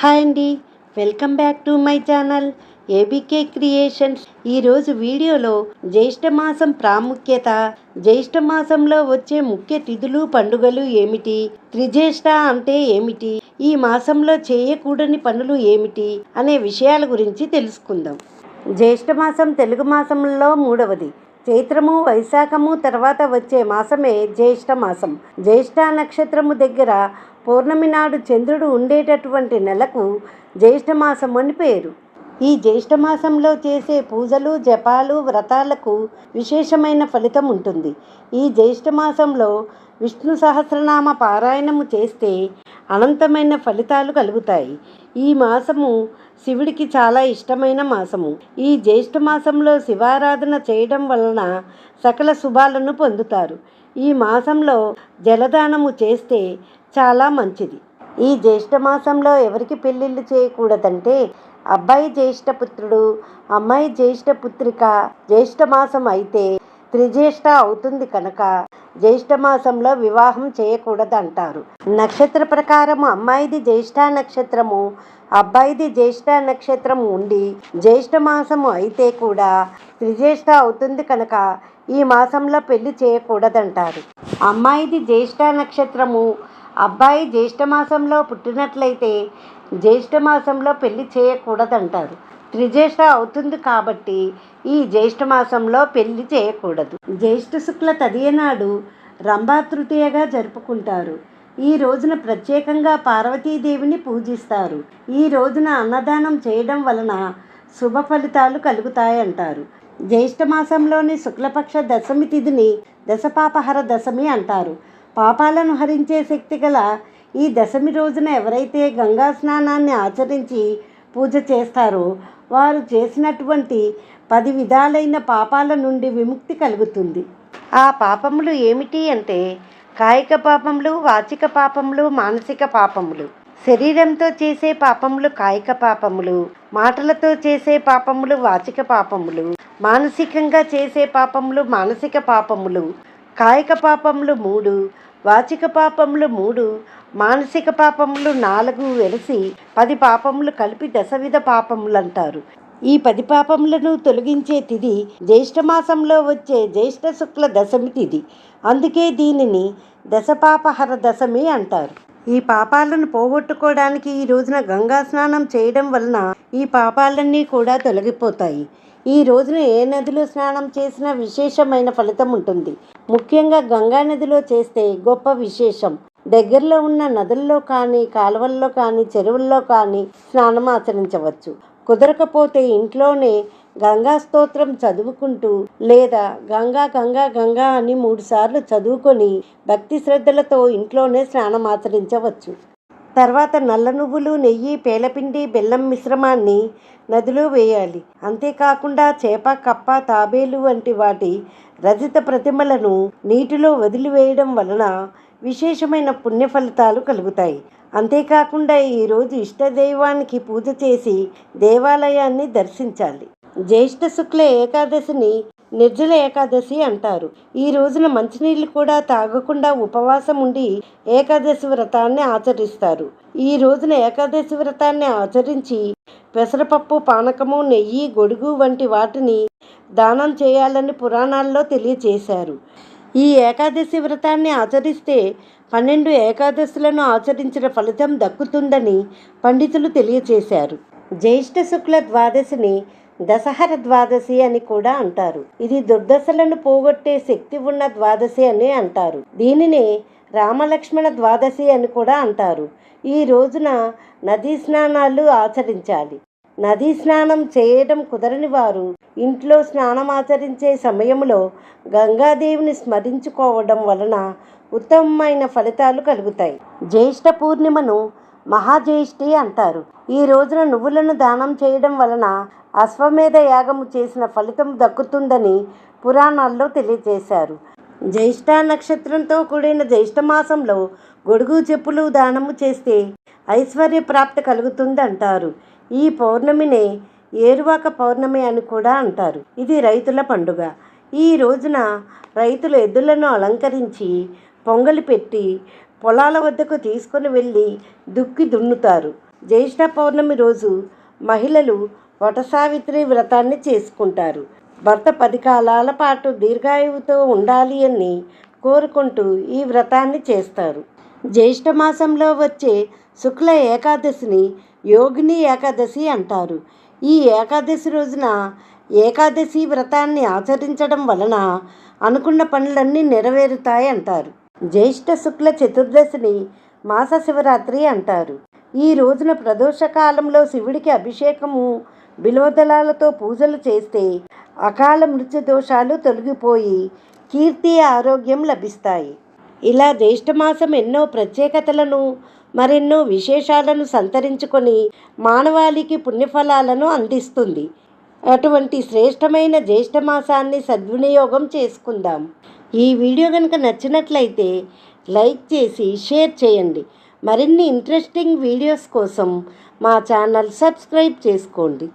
Hi అండి. Welcome back to my channel ABK creations. ఈరోజు వీడియోలో జ్యేష్ఠ మాసం ప్రాముఖ్యత జ్యేష్ఠ మాసంలో వచ్చే ముఖ్య తిథులు పండుగలు ఏమిటి త్రిజ్యేష్ఠ అంటే ఏమిటి ఈ మాసంలో చేయకూడని పనులు ఏమిటి అనే విషయాల గురించి తెలుసుకుందాం. జ్యేష్ఠ మాసం తెలుగు మాసంలో మూడవది. చైత్రము వైశాఖము తర్వాత వచ్చే మాసమే జ్యేష్ఠ మాసం. జ్యేష్ఠ నక్షత్రము దగ్గర పౌర్ణమి నాడు చంద్రుడు ఉండేటటువంటి నెలకు జ్యేష్ఠ మాసం అని పేరు. ఈ జ్యేష్ఠ మాసంలో చేసే పూజలు జపాలు వ్రతాలకు విశేషమైన ఫలితం ఉంటుంది. ఈ జ్యేష్ఠ మాసంలో విష్ణు సహస్రనామ పారాయణము చేస్తే అనంతమైన ఫలితాలు కలుగుతాయి. ఈ మాసము శివుడికి చాలా ఇష్టమైన మాసము. ఈ జ్యేష్ఠ మాసంలో శివారాధన చేయడం వలన సకల శుభాలను పొందుతారు. ఈ మాసంలో జలదానము చేస్తే చాలా మంచిది. ఈ జ్యేష్ఠ మాసంలో ఎవరికి పెళ్ళిళ్ళు చేయకూడదంటే అబ్బాయి జ్యేష్ఠ పుత్రుడు అమ్మాయి జ్యేష్ఠ పుత్రిక జ్యేష్ఠ మాసం అయితే త్రిజ్యేష్ఠ అవుతుంది కనుక జ్యేష్ఠ మాసంలో వివాహం చేయకూడదు అంటారు నక్షత్ర ప్రకారము అమ్మాయిది జ్యేష్ఠ నక్షత్రము అబ్బాయిది జ్యేష్ఠ నక్షత్రం ఉండి జ్యేష్ఠ మాసము అయితే కూడా త్రిజ్యేష్ఠ అవుతుంది కనుక ఈ మాసంలో పెళ్ళి చేయకూడదంటారు. అమ్మాయిది జ్యేష్ఠ నక్షత్రము అబ్బాయి జ్యేష్ఠ మాసంలో పుట్టినట్లయితే జ్యేష్ఠ మాసంలో పెళ్ళి చేయకూడదంటారు. త్రిజ్యేష్ఠ అవుతుంది కాబట్టి ఈ జ్యేష్ఠ మాసంలో పెళ్ళి చేయకూడదు. జ్యేష్ఠ శుక్ల తదియ నాడు రంభా తృతీయగా జరుపుకుంటారు. ఈ రోజున ప్రత్యేకంగా పార్వతీదేవిని పూజిస్తారు. ఈ రోజున అన్నదానం చేయడం వలన శుభ ఫలితాలు కలుగుతాయంటారు. జ్యేష్ఠ మాసంలోని శుక్లపక్ష దశమి తిథిని దశపాపహర దశమి అంటారు. పాపాలను హరించే శక్తి గల ఈ దశమి రోజున ఎవరైతే గంగా స్నానాన్ని ఆచరించి పూజ చేస్తారో వారు చేసినటువంటి పది విధాలైన పాపాల నుండి విముక్తి కలుగుతుంది. ఆ పాపములు ఏమిటి అంటే కాయిక పాపములు వాచిక పాపములు మానసిక పాపములు. శరీరంతో చేసే పాపములు కాయిక పాపములు మాటలతో చేసే పాపములు వాచిక పాపములు మానసికంగా చేసే పాపములు మానసిక పాపములు కాయిక పాపములు మూడు వాచిక పాపములు మూడు మానసిక పాపములు నాలుగు వెలిసి పది పాపములు కలిపి దశవిధ పాపములు అంటారు ఈ పది పాపములను తొలగించే తిథి జ్యేష్ఠ మాసంలో వచ్చే జ్యేష్ఠ శుక్ల దశమి తిథి అందుకే దీనిని దశపాపహర దశమి అంటారు. ఈ పాపాలను పోగొట్టుకోవడానికి ఈ రోజున గంగా స్నానం చేయడం వలన ఈ పాపాలన్నీ కూడా తొలగిపోతాయి. ఈ రోజున ఏ నదిలో స్నానం చేసినా విశేషమైన ఫలితం ఉంటుంది. ముఖ్యంగా గంగా నదిలో చేస్తే గొప్ప విశేషం. దగ్గరలో ఉన్న నదుల్లో కానీ కాలువల్లో కానీ చెరువుల్లో కానీ స్నానం ఆచరించవచ్చు. కుదరకపోతే ఇంట్లోనే గంగా స్తోత్రం చదువుకుంటూ లేదా గంగా గంగా గంగా అని మూడుసార్లు చదువుకొని భక్తి శ్రద్ధలతో ఇంట్లోనే స్నానం ఆచరించవచ్చు. తర్వాత నల్ల నువ్వులు నెయ్యి పేలపిండి బెల్లం మిశ్రమాన్ని నదిలో వేయాలి. అంతేకాకుండా చేప కప్ప తాబేలు వంటి వాటి రజిత ప్రతిమలను నీటిలో వదిలివేయడం వలన విశేషమైన పుణ్య ఫలితాలు కలుగుతాయి. అంతేకాకుండా ఈరోజు ఇష్టదైవానికి పూజ చేసి దేవాలయాన్ని దర్శించాలి. జ్యేష్ఠ శుక్ల ఏకాదశిని నిర్జల ఏకాదశి అంటారు. ఈ రోజున మంచినీళ్ళు కూడా తాగకుండా ఉపవాసం ఉండి ఏకాదశి వ్రతాన్ని ఆచరిస్తారు. ఈ రోజున ఏకాదశి వ్రతాన్ని ఆచరించి పెసరపప్పు పానకము నెయ్యి గొడుగు వంటి వాటిని దానం చేయాలని పురాణాల్లో తెలియచేశారు ఈ ఏకాదశి వ్రతాన్ని ఆచరిస్తే పన్నెండు ఏకాదశులను ఆచరించిన ఫలితం దక్కుతుందని పండితులు తెలియచేశారు జ్యేష్ఠ శుక్ల ద్వాదశిని దశహర ద్వాదశి అని కూడా అంటారు. ఇది దుర్దశలను పోగొట్టే శక్తి ఉన్న ద్వాదశి అని అంటారు. దీనినే రామలక్ష్మణ ద్వాదశి అని కూడా అంటారు. ఈ రోజున నదీ స్నానాలు ఆచరించాలి. నదీ స్నానం చేయడం కుదరని వారు ఇంట్లో స్నానం ఆచరించే సమయంలో గంగాదేవిని స్మరించుకోవడం వలన ఉత్తమమైన ఫలితాలు కలుగుతాయి. జ్యేష్ఠ పూర్ణిమను మహాజ్యేష్ఠి అంటారు. ఈ రోజున నువ్వులను దానం చేయడం వలన అశ్వమేధ యాగము చేసిన ఫలితం దక్కుతుందని పురాణాల్లో తెలియజేశారు. జ్యేష్ఠ నక్షత్రంతో కూడిన జ్యేష్ఠ మాసంలో గొడుగు చెప్పులు దానము చేస్తే ఐశ్వర్య ప్రాప్తి కలుగుతుంది అంటారు ఈ పౌర్ణమినే ఏరువాక పౌర్ణమి అని కూడా అంటారు. ఇది రైతుల పండుగ. ఈ రోజున రైతులు ఎద్దులను అలంకరించి పొంగలి పెట్టి పొలాల వద్దకు తీసుకొని వెళ్ళి దుక్కి దున్నుతారు. జ్యేష్ఠ పౌర్ణమి రోజు మహిళలు వటసావిత్రి వ్రతాన్ని చేసుకుంటారు. భర్త పది కాలాల పాటు దీర్ఘాయువుతో ఉండాలి అని కోరుకుంటూ ఈ వ్రతాన్ని చేస్తారు. జ్యేష్ఠ మాసంలో వచ్చే శుక్ల ఏకాదశిని యోగిని ఏకాదశి అంటారు. ఈ ఏకాదశి రోజున ఏకాదశి వ్రతాన్ని ఆచరించడం వలన అనుకున్న పనులన్నీ నెరవేరుతాయి అంటారు జ్యేష్ఠ శుక్ల చతుర్దశిని మాస శివరాత్రి అంటారు. ఈ రోజున ప్రదోష కాలంలో శివుడికి అభిషేకము బిల్వదళాలతో పూజలు చేస్తే అకాల మృత్యు దోషాలు తొలగిపోయి కీర్తి ఆరోగ్యం లభిస్తాయి. ఇలా జ్యేష్ఠమాసం ఎన్నో ప్రత్యేకతలను మరెన్నో విశేషాలను సంతరించుకొని మానవాళికి పుణ్యఫలాలను అందిస్తుంది. అటువంటి శ్రేష్టమైన జ్యేష్ఠమాసాన్ని సద్వినియోగం చేసుకుందాం. ఈ వీడియో కనుక నచ్చినట్లయితే లైక్ చేసి షేర్ చేయండి. మరిన్ని ఇంట్రెస్టింగ్ వీడియోస్ కోసం మా ఛానల్ సబ్స్క్రైబ్ చేసుకోండి.